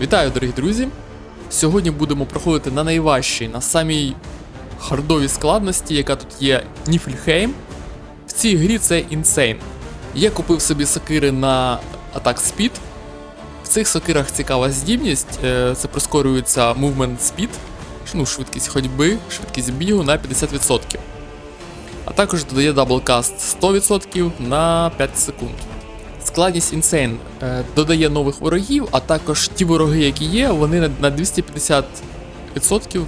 Вітаю, дорогі друзі! Сьогодні будемо проходити на найважчій, на самій хардовій складності, яка тут є Ніфльхейм. В цій грі це інсейн. Я купив собі сокири на Attack Speed. В цих сокирах цікава здібність, е, це прискорюється Movement Speed, ну, швидкість ходьби, швидкість бігу на 50%. А також додає даблкаст 100% на 5 секунд. Складність е, додає нових ворогів, а також ті вороги, які є, вони на- на 250%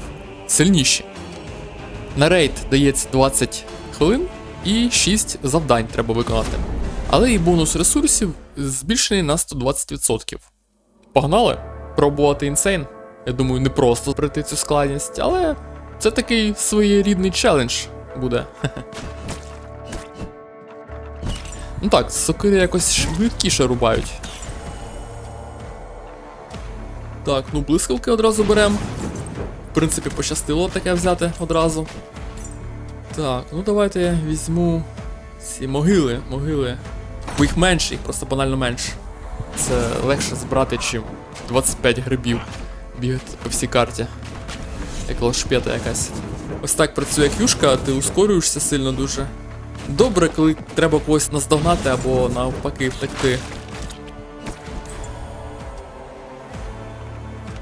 сильніші. На рейд дається 20 хвилин і 6 завдань треба виконати. Але і бонус ресурсів збільшений на 120%. Погнали? Пробувати Insane. Я думаю, не просто пройти цю складність, але це такий своєрідний челендж буде. Ну так, сокири якось швидкіше рубають. Так, ну блискавки одразу беремо. В принципі, пощастило таке взяти одразу. Так, ну давайте я візьму ці могили, могили. Бо їх менше, їх просто банально менше. Це легше збирати, чим 25 грибів бігати по всій карті. Як лошпета якась. Ось так працює кюшка, ти ускорюєшся сильно дуже. Добре, коли треба когось наздогнати або навпаки втекти.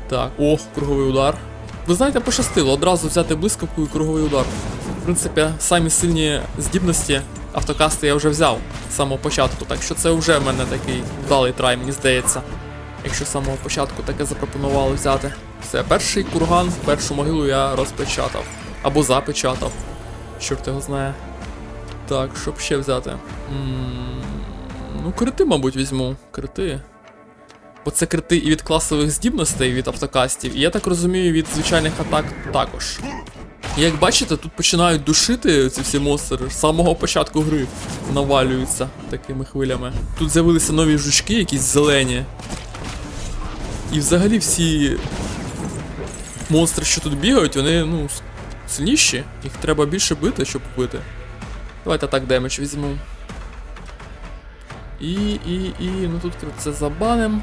Так, ох, круговий удар. Ви знаєте, пощастило одразу взяти блискавку і круговий удар. В принципі, самі сильні здібності автокасти я вже взяв з самого початку, так що це вже в мене такий вдалий трай, мені здається. Якщо з самого початку таке запропонували взяти. Все, перший курган, першу могилу я розпечатав. Або запечатав. Чорт його знає. Так, щоб ще взяти. ну, крити, мабуть, візьму. Крити. Бо це крити і від класових здібностей від автокастів, і я так розумію, від звичайних атак також. І як бачите, тут починають душити ці всі монстри з самого початку гри навалюються такими хвилями. Тут з'явилися нові жучки, якісь зелені. І взагалі всі монстри, що тут бігають, вони, ну, сильніші. Їх треба більше бити, щоб вбити. Давайте так демедж візьму. І, і, і, ну тут це забаним.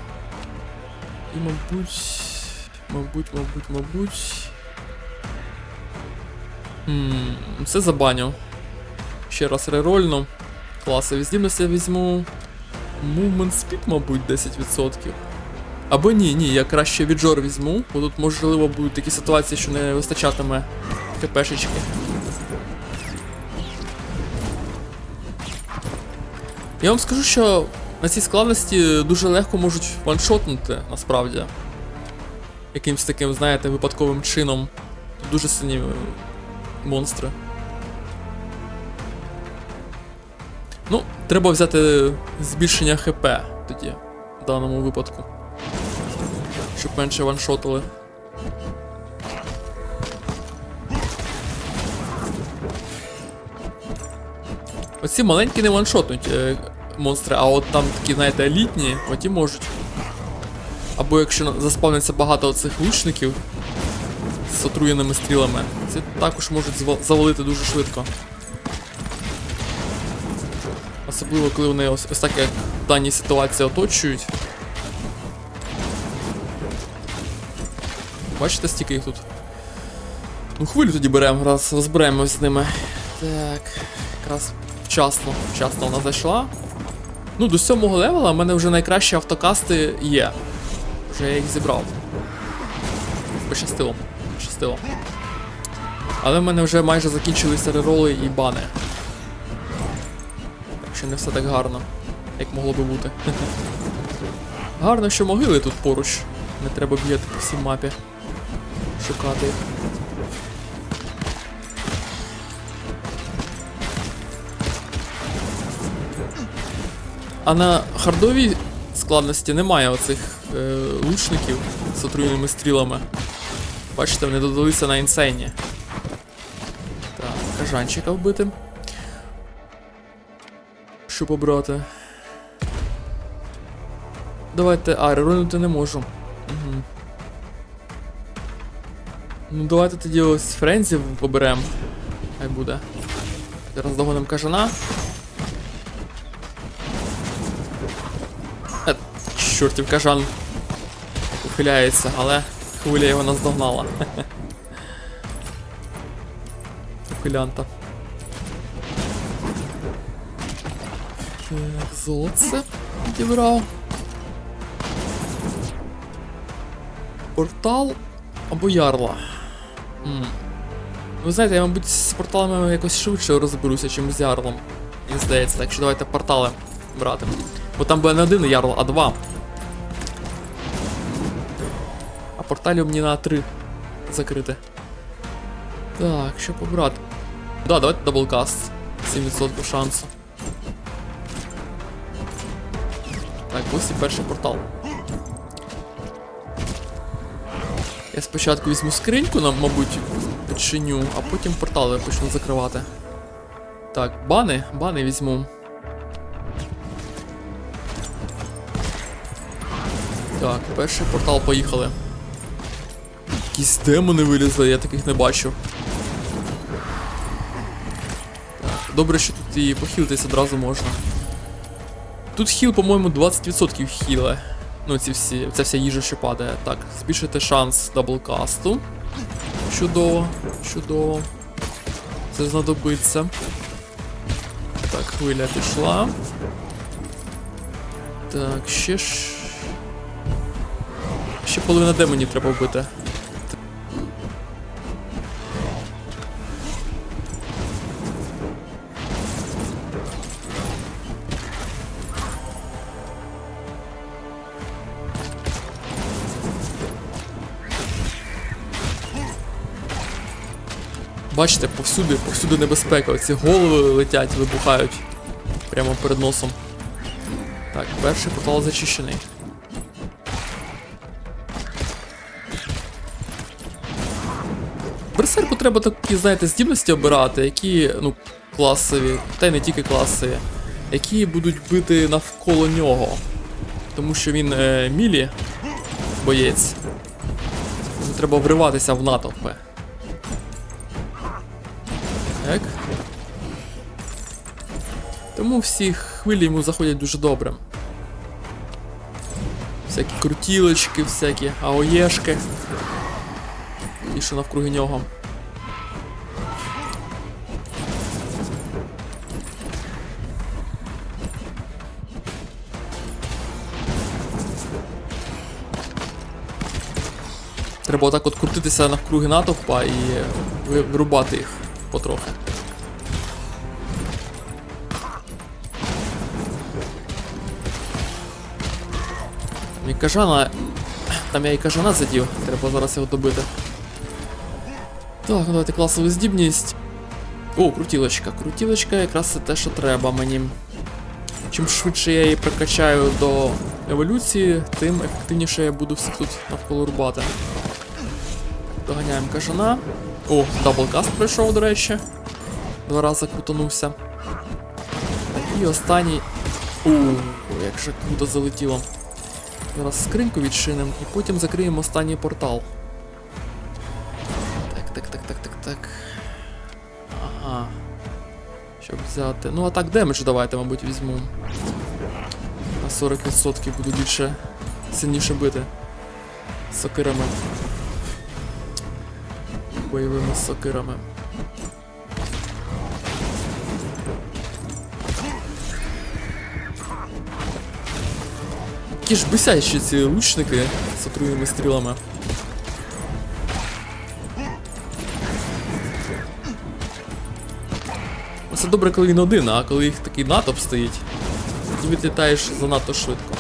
І, мабуть. Мабуть, мабуть, мабуть. Хм, це забаню. Ще раз рерольну. Класові здібності я візьму. Movement Speed, мабуть, 10%. Або ні, ні, я краще віджор візьму, бо тут можливо будуть такі ситуації, що не вистачатиме КПшечки. Я вам скажу, що на цій складності дуже легко можуть ваншотнути, насправді. Якимсь таким, знаєте, випадковим чином. Тут дуже сильні е, монстри. Ну, треба взяти збільшення ХП тоді, в даному випадку. Щоб менше ваншотили. Оці маленькі не ваншотнуть е, монстри, а от там такі, знаєте, елітні, оті можуть. Або якщо заспавниться багато цих лучників з отруєними стрілами, це також можуть завалити дуже швидко. Особливо, коли вони ось, ось так як в даній ситуації оточують. Бачите, стільки їх тут? Ну, хвилю тоді беремо, раз розберемось з ними. Так, якраз вчасно, вчасно вона зайшла. Ну, до сьомого левела в мене вже найкращі автокасти є. Вже я їх зібрав. Пощастило. Пощастило. Але в мене вже майже закінчилися рероли і бани. Так що не все так гарно, як могло би бути. Гарно, що могили тут поруч. Не треба бігати по всій мапі. Шукати їх. А на хардовій складності немає оцих е, лучників з отруєними стрілами. Бачите, вони додалися на інсейні. Так, кажанчика вбити. Що побрати? Давайте. А, рерунути не можу. Угу. Ну давайте тоді ось френзів поберемо. Хай буде. Зараз догоним кажана. Чортів кажан. ухиляється, але хвиля його наздогнала. Ухилянта. Так, золоце підібрав. Портал або ярла. М. Ви знаєте, я, мабуть, з порталами якось швидше розберуся, чим з ярлом. Мені здається, так що давайте портали брати. Бо там буде не один ярл, а два. Порталів мені на три закрити. Так, що побрати? Да, давайте даблкаст. 7% шансу. Так, і перший портал. Я спочатку візьму скриньку, нам, мабуть, починю, а потім портали почну закривати. Так, бани, бани візьму. Так, перший портал поїхали. Якісь демони вилізли, я таких не бачу. Добре, що тут і похилитись одразу можна. Тут хіл, по-моєму, 20% хіле. Ну, ці всі, ця вся їжа, що падає. Так, збільшити шанс даблкасту. Чудово, чудово. Це знадобиться. Так, хвиля пішла. Так, ще ж. Ще половина демонів треба вбити. Бачите, повсюди, повсюди небезпека. Оці голови летять, вибухають. Прямо перед носом. Так, перший портал зачищений. Берсерку треба такі, знаєте, здібності обирати, які, ну, класові, та й не тільки класові, які будуть бити навколо нього. Тому що він е, мілі боєць. Тому треба вриватися в натовпи. Тому всі хвилі йому заходять дуже добре. Всякі крутілочки, всякі аоєшки. І що навкруги нього. Треба отак от крутитися навкруги натовпа і вирубати їх потрохи. І кажана. Там я і кажана задів, треба зараз його добити. Так, ну давайте класову здібність. О, крутілочка. Крутілочка якраз це те, що треба мені. Чим швидше я її прокачаю до еволюції, тим ефективніше я буду всіх тут навколо рубати. Доганяємо кажана. О, даблкаст пройшов, до речі. Два рази крутанувся. І останній. У, як же круто залетіло. Зараз скриньку відчинимо і потім закриємо останній портал. Так, так, так, так, так, так. Ага. Щоб взяти. Ну, а так демедж давайте, мабуть, візьму. На 40% буду більше сильніше бити. Сокирами. Бойовими сокирами. Які ж бисящі ці лучники з отруєними стрілами. Це добре, коли він один, а коли їх такий натовп стоїть, ти відлітаєш занадто швидко.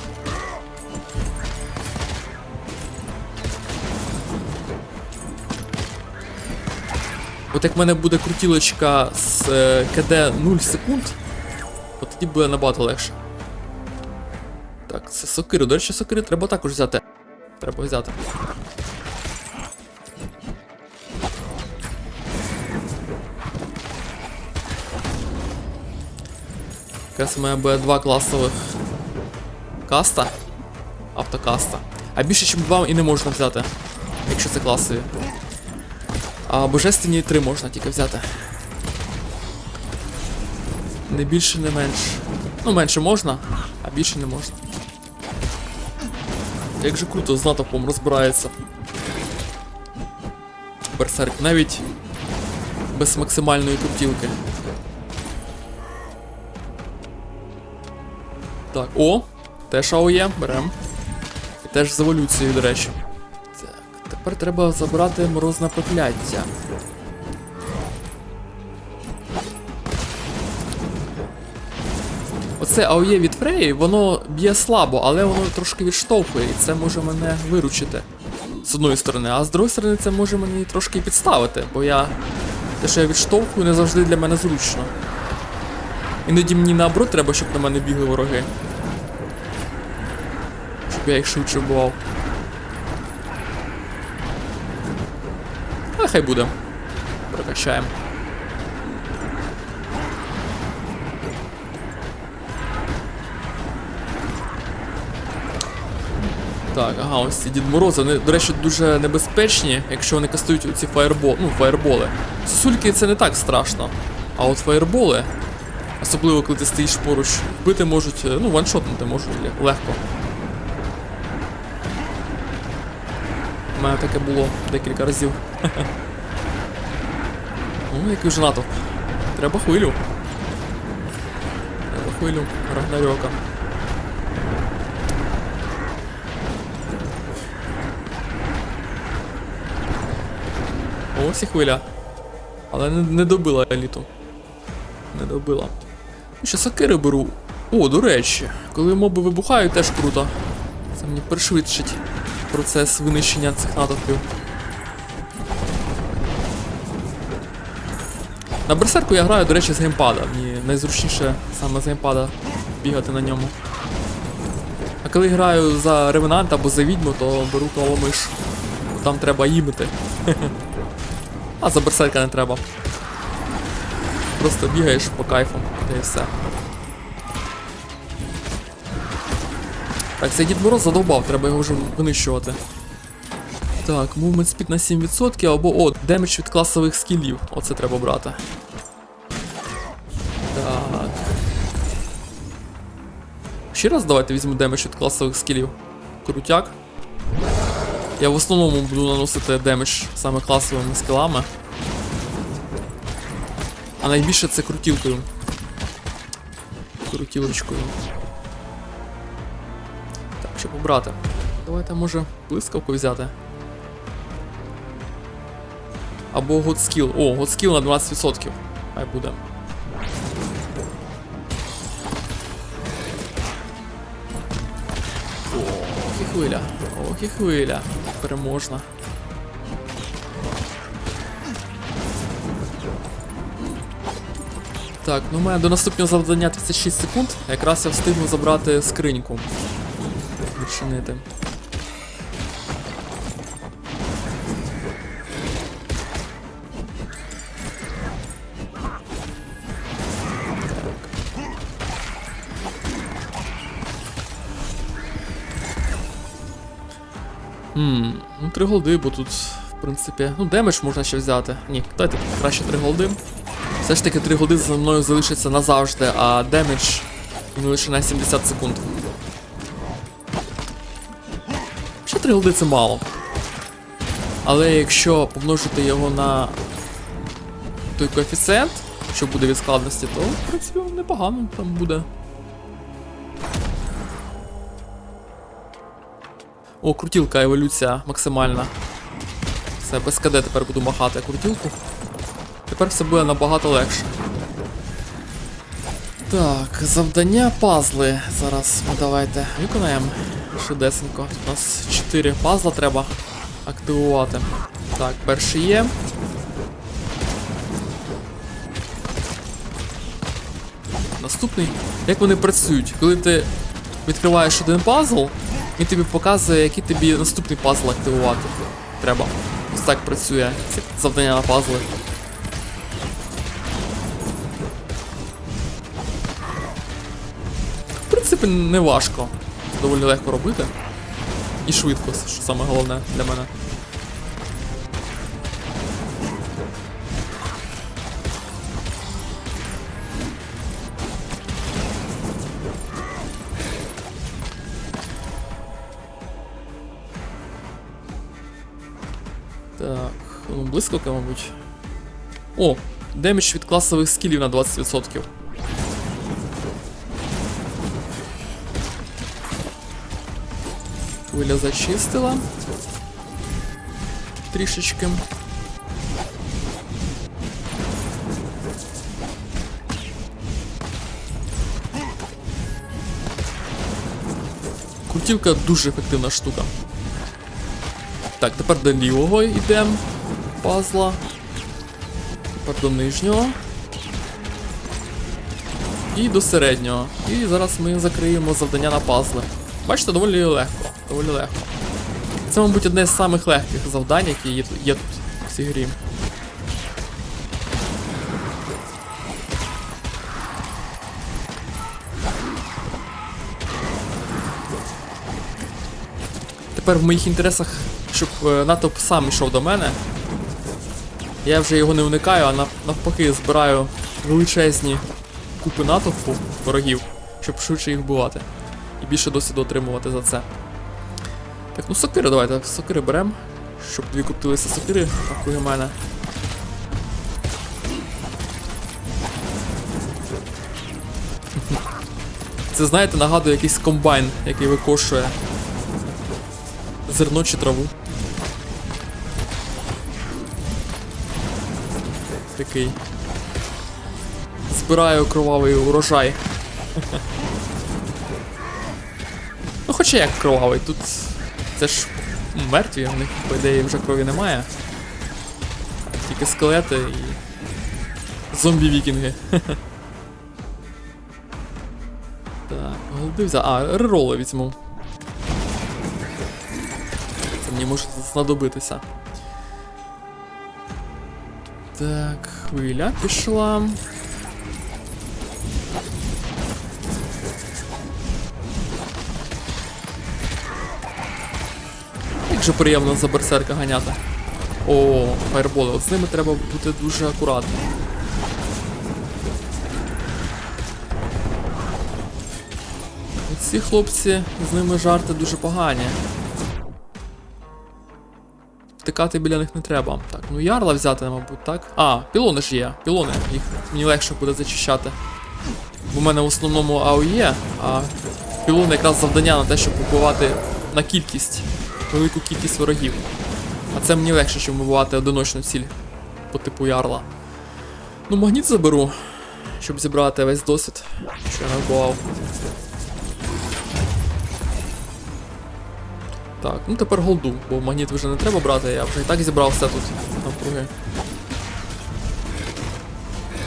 От як в мене буде крутілочка з е, КД 0 секунд, от тоді буде набагато легше. Це сокири. До речі, сокири треба також взяти. Треба взяти. Якраз мене буде два класових каста. Автокаста. А більше, ніж два і не можна взяти. Якщо це класові. А божественні три можна тільки взяти. Не більше, не менше. Ну, менше можна, а більше не можна. Як же круто з натовпом розбирається. Берсерк навіть без максимальної крутілки. Так, о! Теж АОЄ, берем. І теж з еволюцією, до речі. Так, тепер треба забрати морозне прокляття. Оце АОЄ від Фреї, воно б'є слабо, але воно трошки відштовхує, і це може мене виручити. З одної сторони, а з другої сторони, це може мені трошки підставити, бо я. Те, що я відштовхую, не завжди для мене зручно. Іноді мені наоборот треба, щоб на мене бігли вороги. Щоб я їх швидше вбивав. Але хай буде. Прокачаємо. Так, ага, ось ці Дід Морози, вони, до речі, дуже небезпечні, якщо вони кастують ці фаєрбол, ну, фаєрболи. Сосульки це не так страшно. А от фаєрболи, особливо коли ти стоїш поруч, вбити можуть, е, ну, ваншотнути можуть легко. У мене таке було декілька разів. Ну, який вже натовп. Треба хвилю. Треба хвилю Рагнарьока. Ось і хвиля. Але не, не добила еліту. Не добила. Ну, Ще сокири беру. О, до речі, коли моби вибухають, теж круто. Це мені пришвидшить процес винищення цих натовпів. На берсерку я граю, до речі, з геймпада. Мені найзручніше саме з геймпада бігати на ньому. А коли граю за ревенант або за відьму, то беру клавомиш. Там треба їмити. А за берсерка не треба. Просто бігаєш по кайфу, та і все. Так, цей Дід Мороз задовбав, треба його вже винищувати. Так, movement speed на 7% або о, демедж від класових скілів. Оце треба брати. Так. Ще раз давайте візьму демедж від класових скілів. Крутяк. Я в основному буду наносити демедж саме класовими скілами. А найбільше це крутілкою. Крутілочкою. Так, що побрати? Давайте може блискавку взяти. Або Godskill. О, Godskill на 12%. Хай буде. Хвиля. Ох, і хвиля. Переможна. Так, ну у мене до наступного завдання 36 секунд. Якраз я встигну забрати скриньку. Відчинити. Хм, ну три голди, бо тут, в принципі, ну демедж можна ще взяти. Ні, дайте краще три голди. Все ж таки три голди за мною залишаться назавжди, а демедж він лише на 70 секунд. Ще три голди це мало. Але якщо помножити його на той коефіцієнт, що буде від складності, то в принципі непогано там буде. О, крутілка, еволюція максимальна. Все, без КД тепер буду махати крутілку. Тепер все буде набагато легше. Так, завдання пазли. Зараз ми давайте виконаємо швидесенько. Тут у нас 4 пазла треба активувати. Так, перший є. Наступний. Як вони працюють? Коли ти відкриваєш один пазл, він тобі показує, який тобі наступний пазл активувати треба. Ось так працює це завдання на пазли. В принципі, не важко. Доволі легко робити. І швидко, що саме головне для мене. Так, ну блискавка, мабуть. О, демедж від класових скілів на 20%. Хвиля зачистила. Трішечки. Крутівка дуже ефективна штука. Так, тепер до лівого йдемо. Пазла. Тепер до нижнього. І до середнього. І зараз ми закриємо завдання на пазли. Бачите, доволі легко. Доволі легко. Це, мабуть, одне з самих легких завдань, які є, є тут в цій грі. Тепер в моїх інтересах, щоб е, натовп сам йшов до мене. Я вже його не уникаю, а навпаки збираю величезні купи натовпу ворогів, щоб швидше їх вбивати. І більше досвіду отримувати за це. Так, ну сокири давайте, сокири беремо. Щоб дві крутилися сокири навкруги мене. Це, знаєте, нагадує якийсь комбайн, який викошує зерно чи траву. Такий. Збираю кровавий урожай. Ну хоча як кровавий, тут це ж мертві, у них по ідеї вже крові немає. Тільки скелети і. Зомбі-вікінги. Так, голди. А, рероли візьму. Це мені може знадобитися. Так, хвиля пішла. Як же приємно за берсерка ганяти. О, фаерболи, от з ними треба бути дуже акуратним. Ці хлопці, з ними жарти дуже погані. Втикати біля них не треба. Так, ну ярла взяти, мабуть, так. А, пілони ж є. Пілони. Їх мені легше буде зачищати. Бо в мене в основному АО є, а пілони якраз завдання на те, щоб вбивати на кількість, велику кількість ворогів. А це мені легше, ніж вбивати одиночну ціль по типу ярла. Ну, магніт заберу, щоб зібрати весь досвід, що я набував. Так, ну тепер голду, бо магніт вже не треба брати, я вже і так зібрав все тут навкруги.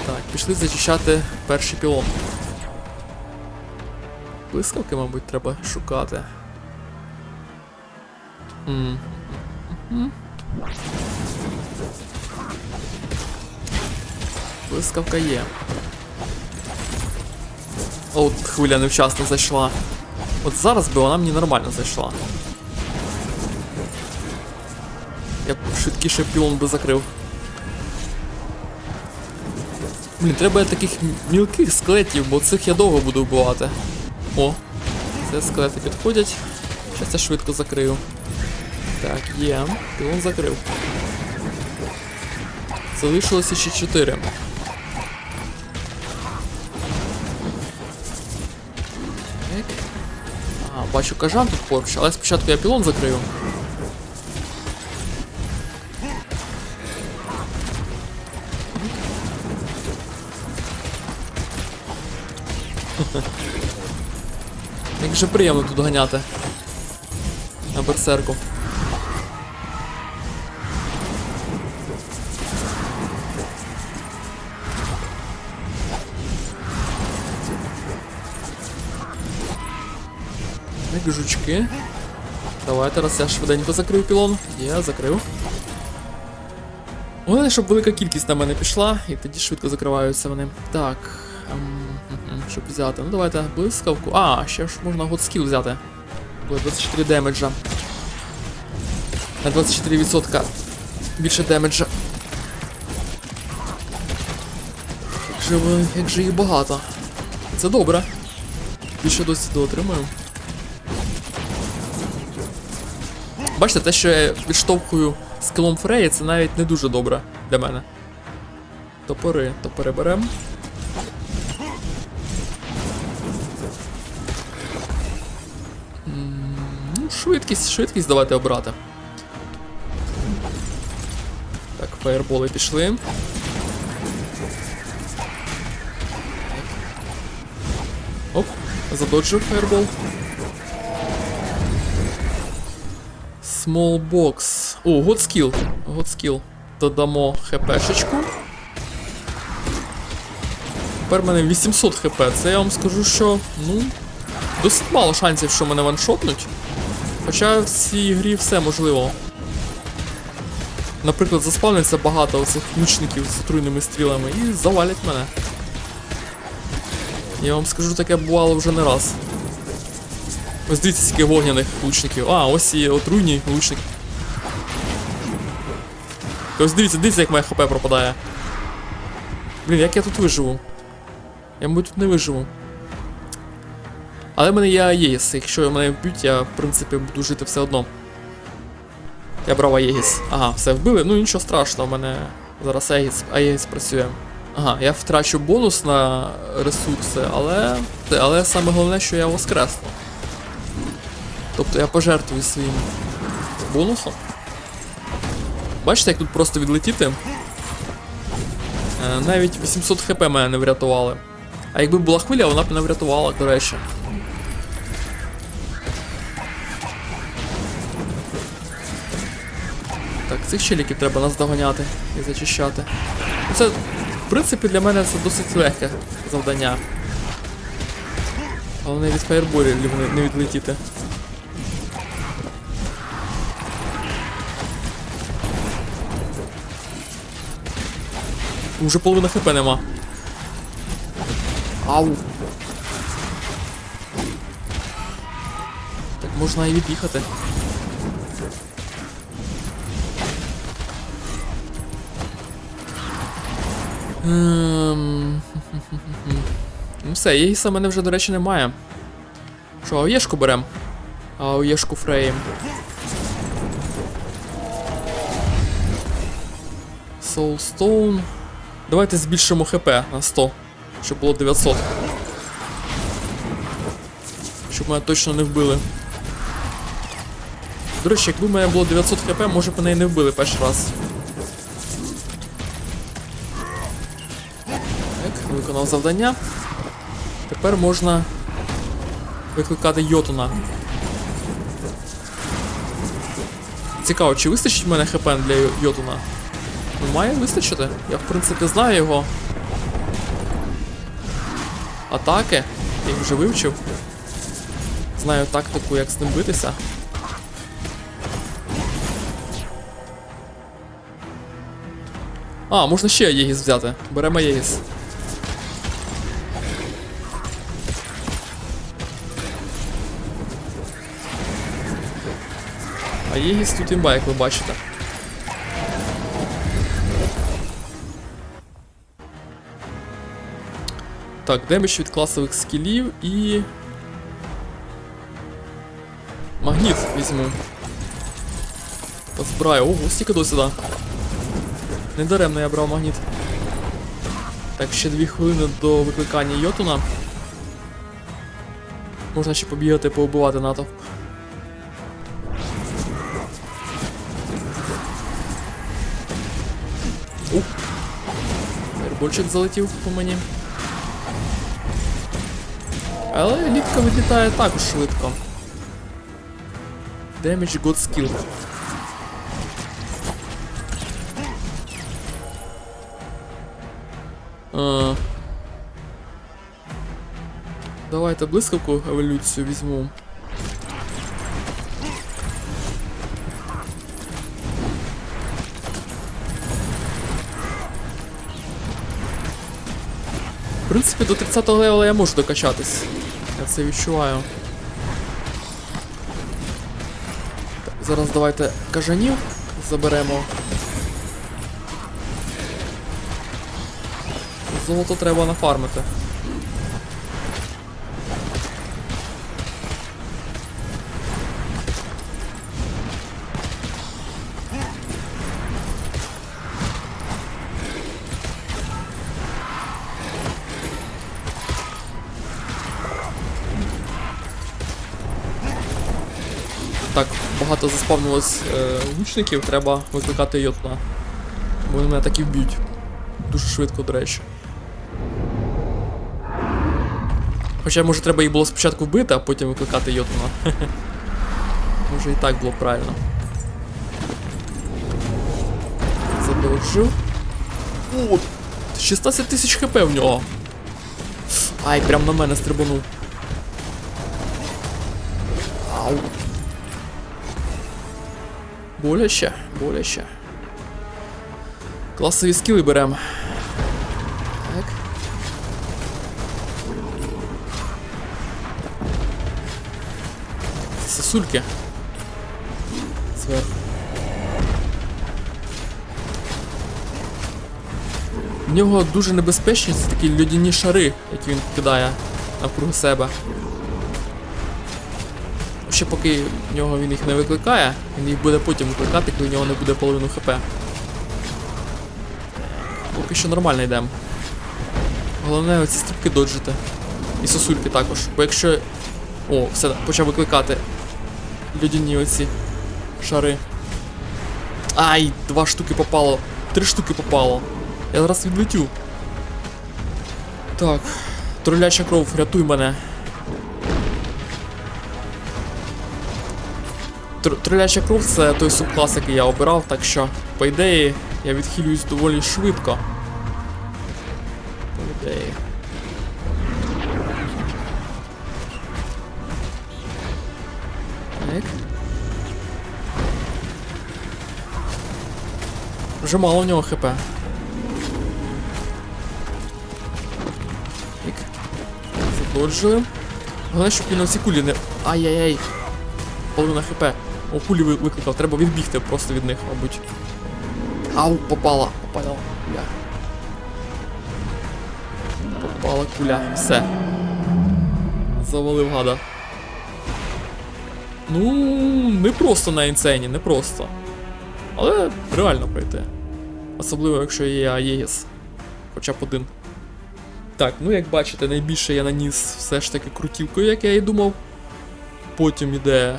Так, пішли зачищати перший пілон. Блискавки, мабуть, треба шукати. М. Мгм. Блискавка є. От хвиля невчасно зайшла. От зараз би вона мені нормально зайшла. Швидкіше пілон би закрив. Блін, треба таких мілких скелетів, бо цих я довго буду вбивати. О, це скелети підходять. Щас я швидко закрию. Так, є. Пілон закрив. Залишилося ще 4. Так. А, бачу кажан тут поруч, але спочатку я пілон закрию. Як же приємно тут ганяти. На берсерку. Так, жучки. Давай зараз я швиденько закрию пілон. Я закрив. Головне, щоб велика кількість на мене пішла, і тоді швидко закриваються вони. Так. Щоб взяти. Ну давайте блискавку. А, ще ж можна годскіл взяти. Буде 24 демеджа. На 24% більше демеджа. Як же, як же їх багато. Це добре. Більше досвіду отримую. Бачите, те, що я відштовхую скілом Фреї, це навіть не дуже добре для мене. Топори, топори беремо. Швидкість, швидкість давайте обрати. Так, фаєрболи пішли. Оп, задоджив фаєрбол. Box. О. God skill. Додамо хпшечку. Тепер в мене 800 хп. Це я вам скажу, що, ну, досить мало шансів, що мене ваншотнуть. Хоча в цій грі все можливо. Наприклад, заспавниться багато оцих лучників з отруйними стрілами і завалять мене. Я вам скажу, таке бувало вже не раз. Ось дивіться, скільки вогняних лучників. А, ось і отруйні лучники. Ось дивіться, дивіться, як моє хп пропадає. Блін, як я тут виживу? Я, мабуть, тут не виживу. Але в мене є Аєгіс. Якщо мене вб'ють, я, в принципі, буду жити все одно. Я брав Аєгіс. Ага, все вбили. Ну нічого страшного, в мене зараз Аєгіс, Аєгіс працює. Ага, я втрачу бонус на ресурси, але. Але саме головне, що я воскресну. Тобто я пожертвую своїм бонусом. Бачите, як тут просто відлетіти? Е, навіть 800 хп мене не врятували. А якби була хвиля, вона б не врятувала, до речі. Цих челіків треба наздоганяти і зачищати. Ну, Це, в принципі, для мене це досить легке завдання. Головне від фаєрболів не- відлетіти. Уже половина хп нема. Ау. Так можна і від'їхати. Ем, Ну все, Єгіса в мене вже, до речі, немає. Що, Аоєшку берем? Аоєшку Фреєм. Soulstone. Давайте збільшимо хп на 100, щоб було 900. Щоб мене точно не вбили. До речі, якби в мене було 900 хп, може б мене і не вбили перший раз. Виконав завдання. Тепер можна викликати Йотуна. Цікаво, чи вистачить в мене хп для Йотуна? Ну, має вистачити. Я в принципі знаю його. Атаки. Я їх вже вивчив. Знаю тактику, як з ним битися. А, можна ще Єгіс взяти. Беремо Єгіс. А Єгіс тут імба, як ви бачите. Так, демедж від класових скілів і. Магніт візьму. Позбираю. Ого, стільки до сюди. Недаремно я брав магніт. Так, ще дві хвилини до викликання Йотуна. Можна ще побігати, поубивати натовп. Фаєрбольчик залетів по мені. Але ліпка відлітає також швидко. Damage God Skill. А... Давайте блискавку еволюцію візьму. Принципі, до 30 левела я можу докачатись. Я це відчуваю. Так, зараз давайте кажанів заберемо. Золото треба нафармити. Багато заспавнилось е, лучників, треба викликати йотна. Бо вони мене так і вб'ють. Дуже швидко, до речі. Хоча, може, треба їх було спочатку вбити, а потім викликати йотна. Може і так було правильно. Задовжив. О, 16 тисяч хп в нього. Ай, прям на мене стрибанув. Ау. Боляче, боляче. Класові скіли беремо. Так. Сосульки. Зверху. В нього дуже небезпечні це такі льодяні шари, які він кидає навкруги себе. Ще поки в нього він їх не викликає, він їх буде потім викликати, коли в нього не буде половину хп. Поки що нормально йдемо. Головне оці стрибки доджити. І сосульки також. Бо якщо. О, все, почав викликати льодяні оці шари. Ай, два штуки попало. Три штуки попало. Я зараз відлетю. Так. Троляча кров, рятуй мене. Тр- Троляча кров це той субклас, який я обирав, так що, по ідеї, я відхилююсь доволі швидко. По ідеї. Так. Вже мало у нього хп. Задоджили. Головне, щоб він на ці кулі не. Ай-яй-яй. Половина хп. О, кулі викликав, треба відбігти просто від них, мабуть. Ау, попала, попала куля. Попала куля, все. Завалив гада. Ну, не просто на інцені, не просто. Але реально пройти. Особливо, якщо є Аєгіс. Хоча б один. Так, ну як бачите, найбільше я наніс все ж таки крутівкою, як я і думав. Потім іде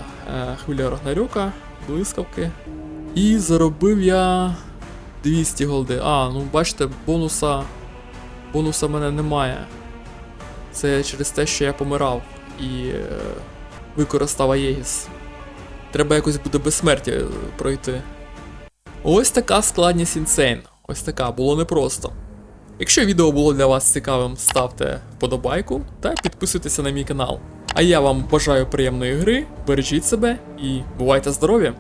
хвиля Рагнарьока, блискавки. І заробив я 200 голди. А, ну бачите, бонуса. Бонуса в мене немає. Це через те, що я помирав і е, використав Аєгіс. Треба якось буде безсмертя е, пройти. Ось така складність інсейн. Ось така, було непросто. Якщо відео було для вас цікавим, ставте вподобайку та підписуйтеся на мій канал. А я вам бажаю приємної гри, бережіть себе і бувайте здорові!